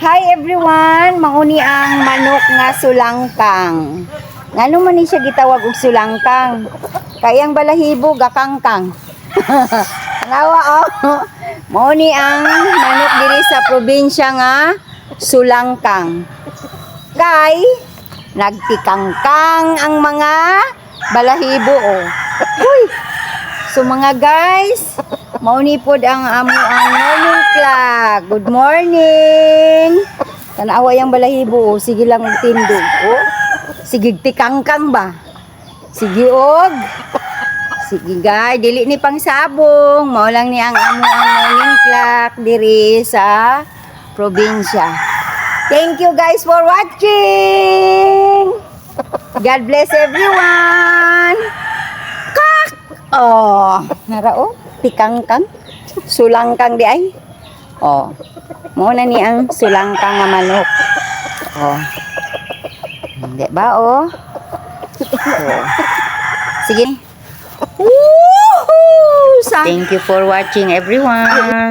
Hi everyone, mauni ang manok nga sulangkang. Ngano man ni siya gitawag og sulangkang? Kayang balahibo gakangkang. Nawa oh. Mauni ang manok diri sa probinsya nga sulangkang. Kay nagtikangkang ang mga balahibo oh. Uy, So mga guys, mauni pod ang amo ang Good morning. Tanawa yang balahibo. oh. Sige lang og tindog. Oh. Sige tikangkang ba? Sige og. Sige guys, dili ni pang sabong. Mao lang ni ang amo ang morning clock diri sa probinsya. Thank you guys for watching. God bless everyone. Oh, nara oh, tikangkang. Sulangkang di ay. Oh. Mo na ni ang sulangkang nga manok. Oh. Hindi ba oh? oh. Sige. Thank you for watching everyone.